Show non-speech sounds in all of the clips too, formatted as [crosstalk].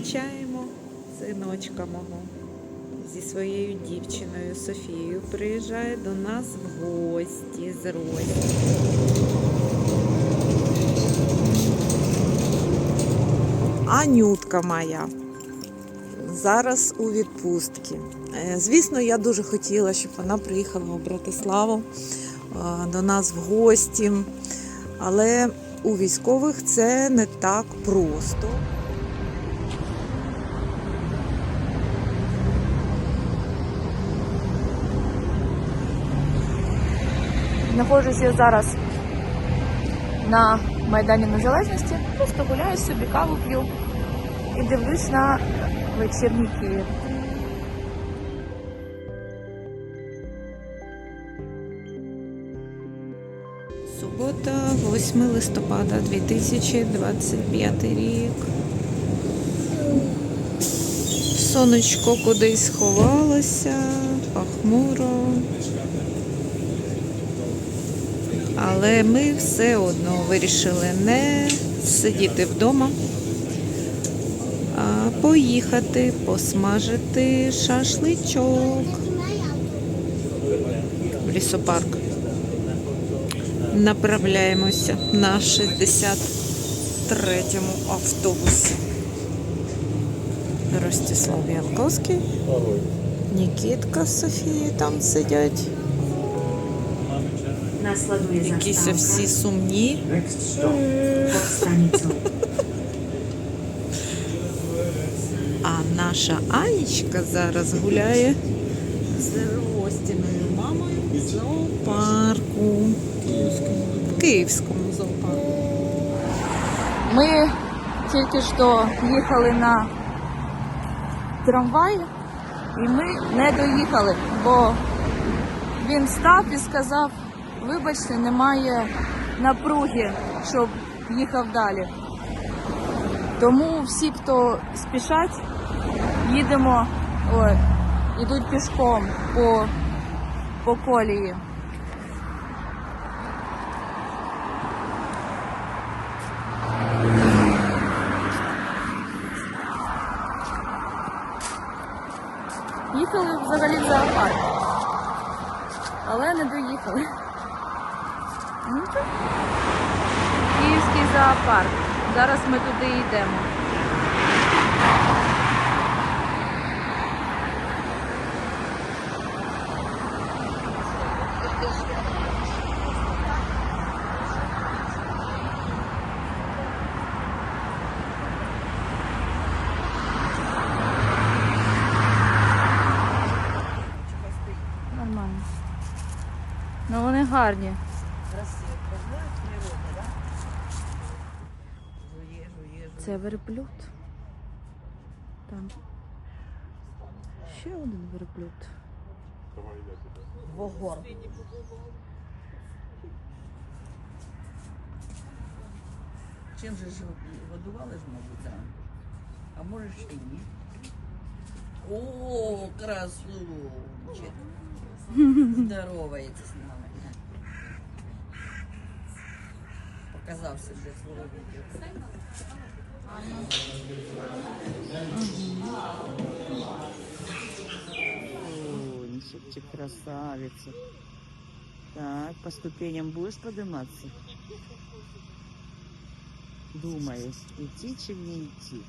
Зустрічаємо синочка мого зі своєю дівчиною Софією. Приїжджає до нас в гості з Росії. Анютка моя зараз у відпустці. Е, Звісно, я дуже хотіла, щоб вона приїхала у Братиславу е, до нас в гості. Але у військових це не так просто. Знаходжусь я зараз на Майдані Незалежності, просто гуляю собі, каву п'ю і дивлюсь на вечірній Київ. Субота, 8 листопада 2025 рік. Сонечко кудись сховалося, похмуро. Але ми все одно вирішили не сидіти вдома, а поїхати посмажити шашличок в лісопарк. Направляємося на 63-му автобусі. Ростислав Янковський, Нікітка з Софією там сидять. Následuje Якісь zastávka всі сумні. [laughs] А наша Анічка зараз гуляє з Ростіною мамою в зоопарку. В Київському зоопарку. Ми тільки що їхали на трамвай, і ми не доїхали, бо він став і сказав, вибачте, немає напруги, щоб їхав далі. Тому всі, хто спішать, їдемо, ой, йдуть пішком по, по колії. Їхали взагалі в зоопарк. Але не доїхали. Київський зоопарк. Зараз ми туди йдемо. Нормально. Ну вони гарні. Це верблюд. Там. Ще один верблюд. Вогор. Чим же ж годували ж, мабуть, зранку? А може й ні. О, красунчик. Здоровається з нами. Показався для свого відео. Ты красавица. Так, по ступеням будешь подниматься? Думаешь, идти чи не идти?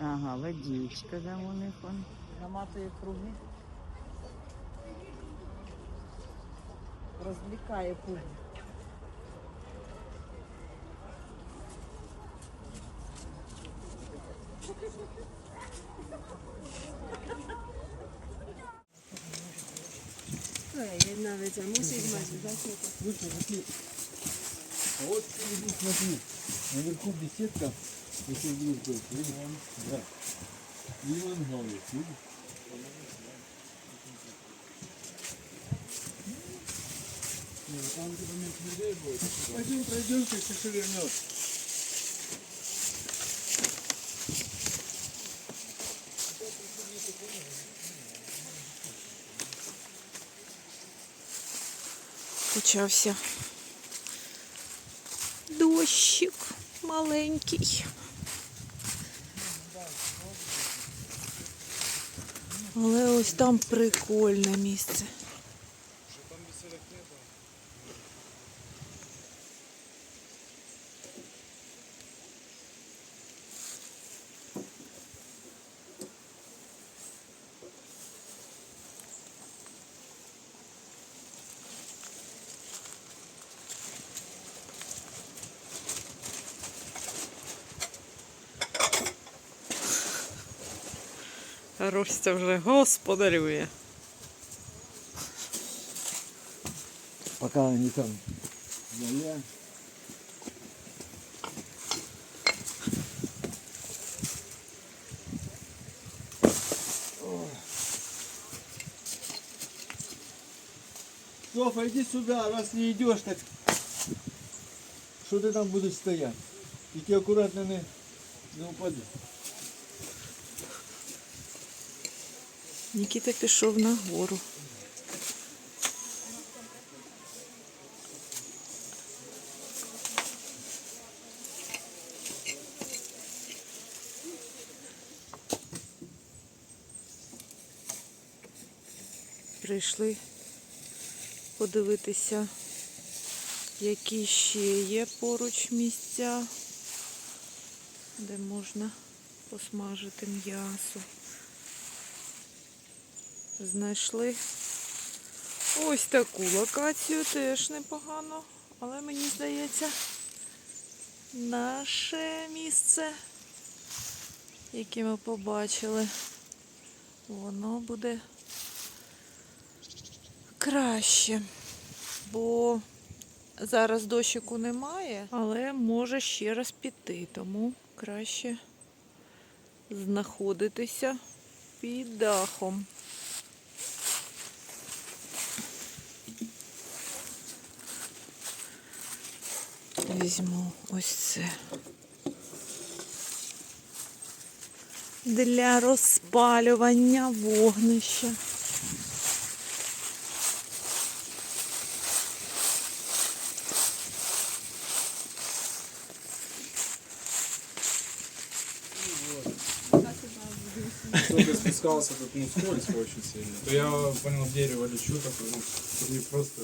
Ага, водичка там у них он. Наматує круги. Розвлікає публіку. А вот иди смотри, наверху беседка, если вниз будет, видишь? Да. И мангал есть, видишь? Не, ну там типа меньше людей будет. Пойдем пройдемся, если что вернет. Почався дощик маленький. Але ось там прикольне місце. Ростя вже господарює. Пока они там моя. Софа, иди сюда, раз не идешь, так что ты там будешь стоять? Тільки акуратно не, не упади. Нікіта пішов на гору. Прийшли подивитися, які ще є поруч місця, де можна посмажити м'ясо знайшли ось таку локацію, теж непогано, але мені здається, наше місце, яке ми побачили, воно буде краще, бо зараз дощику немає, але може ще раз піти, тому краще знаходитися під дахом. Візьму ось це. Для розпалювання вогнища. Спускался тут, ну, скользко очень сильно. То я понял, дерево лечу такое, ну, не просто...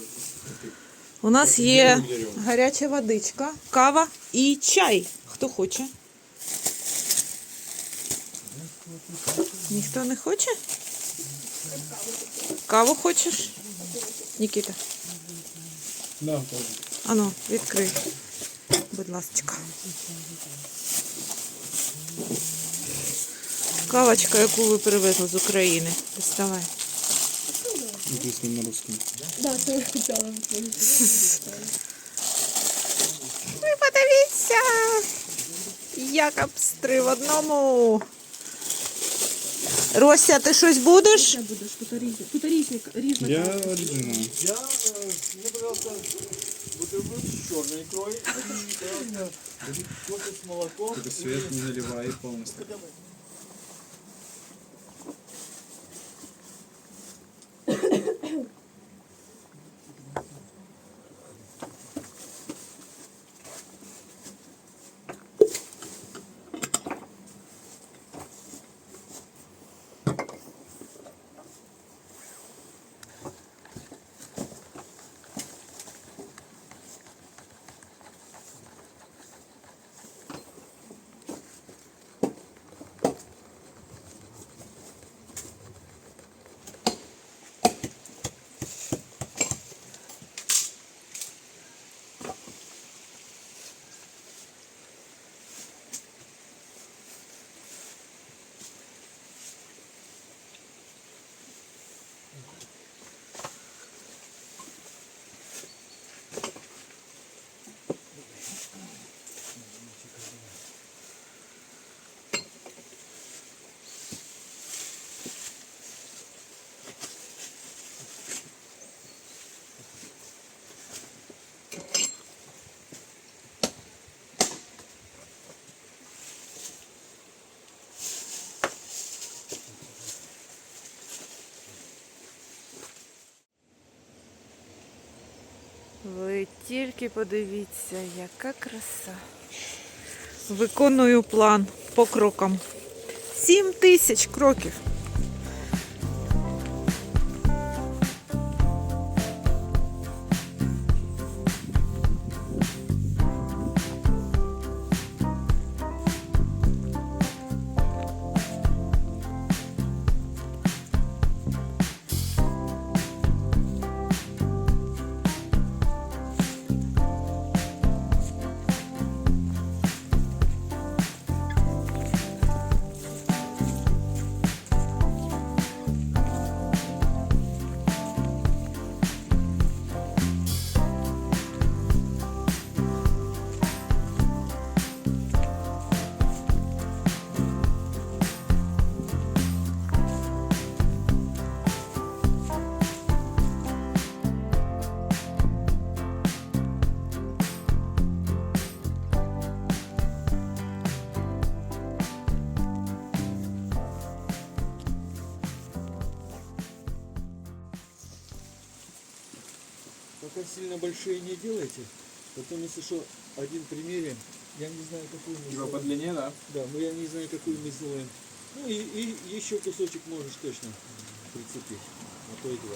У нас є гаряча водичка, кава і чай. Хто хоче? Ніхто не хоче? Каву хочеш? Нікіта. Ану, відкрий. Будь ласка. Кавочка, яку ви привезли з України. Доставай. Написано на русском. Ви подивіться! Якобс три в одному. Рося, ти щось будеш? Я оригинал. Я, э, мне, пожалуйста, бутерброд с черной икрой. И, пожалуйста, кофе с молоком. Только свет не наливай полностью. Ви тільки подивіться, яка краса. виконую план по крокам. Сім тисяч кроків. Не делайте. Потом, если что, один примерим. Я не знаю, какую мы Типа по длине, да? Да, но я не знаю, какую мы сделаем. Ну и, и еще кусочек можешь точно прицепить. А то и два.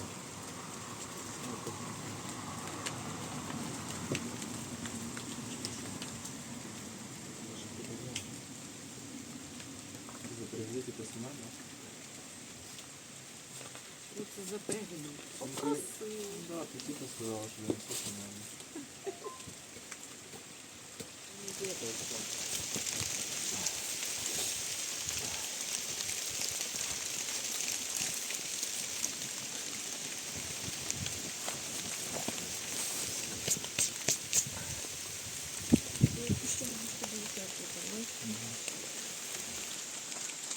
Да, ты тихо сказала, что я не слышу.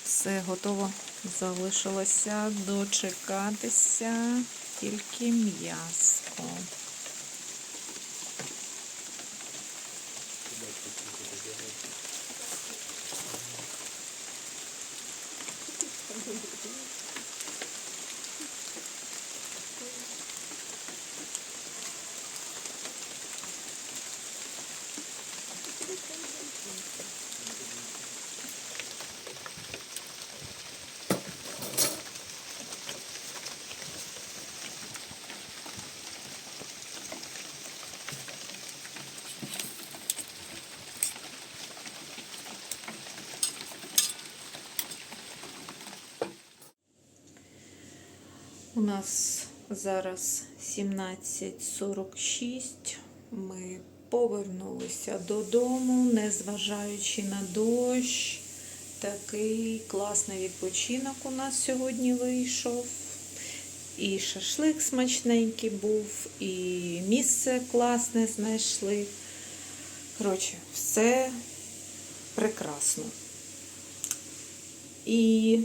Все готово. Залишилося дочекатися тільки м'ясо. У нас зараз 17.46. Ми повернулися додому, незважаючи на дощ. Такий класний відпочинок у нас сьогодні вийшов. І шашлик смачненький був, і місце класне знайшли. Коротше, все прекрасно. І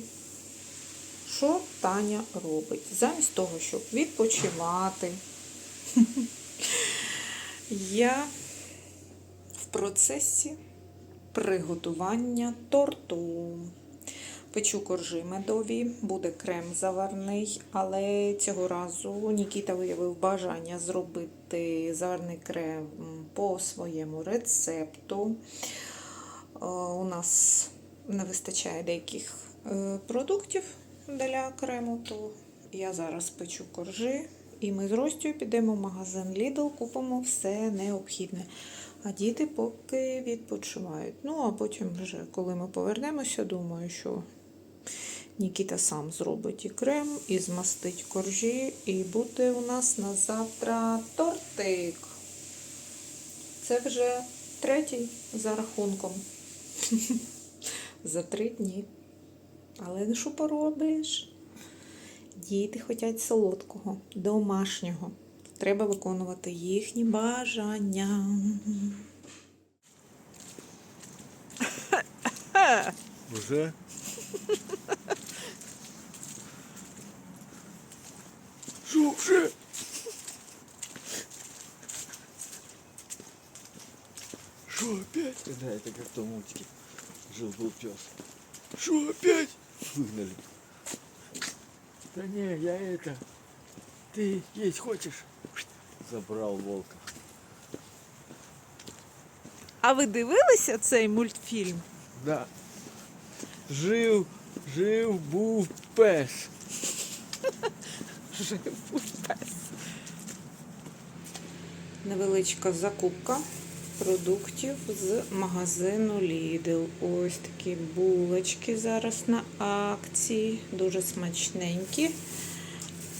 що Таня робить? Замість того, щоб відпочивати, я в процесі приготування торту. Печу коржі медові, буде крем заварний, але цього разу Нікіта виявив бажання зробити заварний крем по своєму рецепту. Е, У нас не вистачає деяких е, продуктів для крему, то я зараз печу коржі, і ми з Ростю підемо в магазин Lidl, купимо все необхідне. А діти поки відпочивають. Ну, а потім вже, коли ми повернемося, думаю, що Нікіта сам зробить і крем, і змастить коржі, і буде у нас на завтра тортик. Це вже третій за рахунком. [laughs] За три дні. Але що поробиш? Діти хочуть солодкого, домашнього. Треба виконувати їхні бажання. Уже? Что уже? Что опять? Да, это как в том мультике. Жил-был пес. Что опять? Выгнали. Да не, я это... Ты есть хочешь? Забрал волка. А ви дивилися цей мультфільм? Да. Жив, жив, був пес. Жив пес. Невеличка закупка продуктів з магазину Lidl. Ось такі булочки зараз на акції. Дуже смачненькі.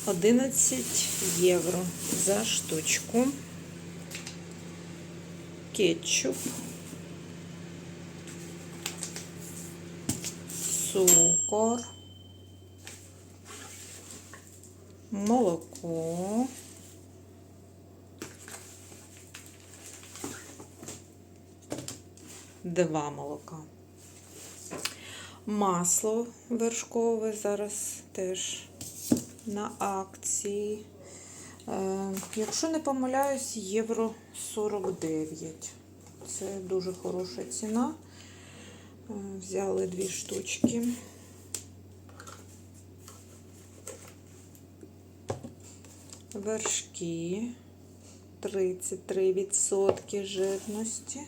11 євро за штучку. Кетчуп. Цукор. Молоко. Два молока. Масло вершкове зараз теж на акції. Е, якщо не помиляюсь, євро 49. Це дуже хороша ціна. Е, взяли дві штучки. Вершки 33% жирності.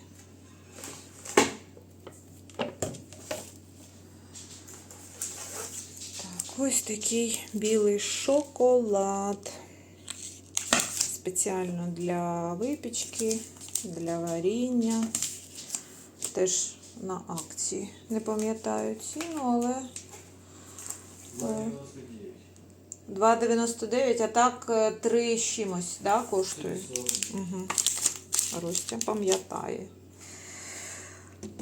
Ось такий білий шоколад. Спеціально для випічки, для варіння. Теж на акції. Не пам'ятаю ціну, але. е, 2,99, а так е, 3 з чимось, да, коштує? Угу. Ростя пам'ятає.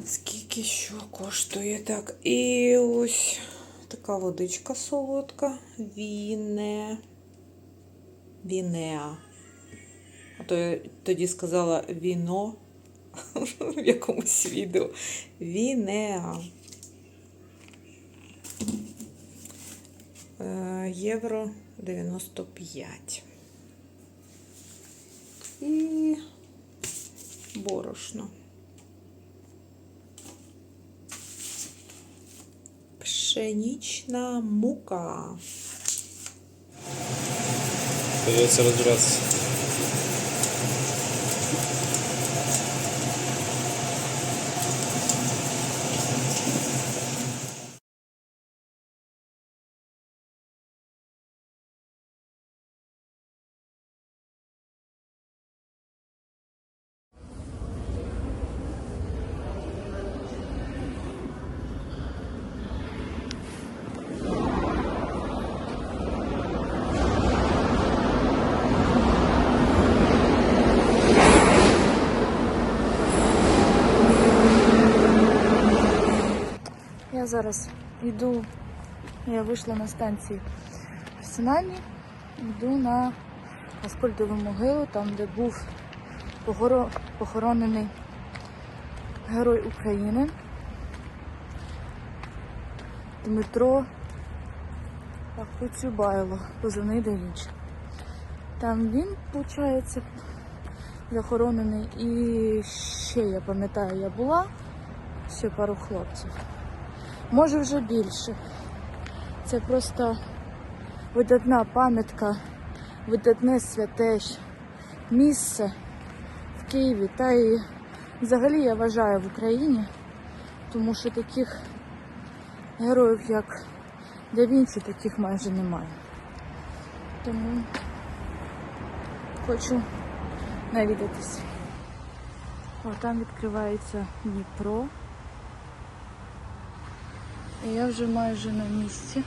Скільки що коштує так. І ось така водичка солодка. Віне. Вінеа. А то я тоді сказала віно [laughs] в якомусь відео. Вінеа. Е, Євро 95. І борошно. Пшенічна мука. Придется разбираться. Зараз йду, я вийшла на станції в Синані, йду на Аскольдову могилу, там, де був похоронений герой України Дмитро Акуцюбайло, позивний да Вінчі. Там він, виходить, захоронений. І ще я пам'ятаю, я була, ще пару хлопців. Може вже більше. Це просто видатна пам'ятка, видатне святе місце в Києві. Та і взагалі я вважаю в Україні, тому що таких героїв, як Да таких майже немає. Тому хочу навідатись. О, там відкривається Дніпро. Я вже майже на місці.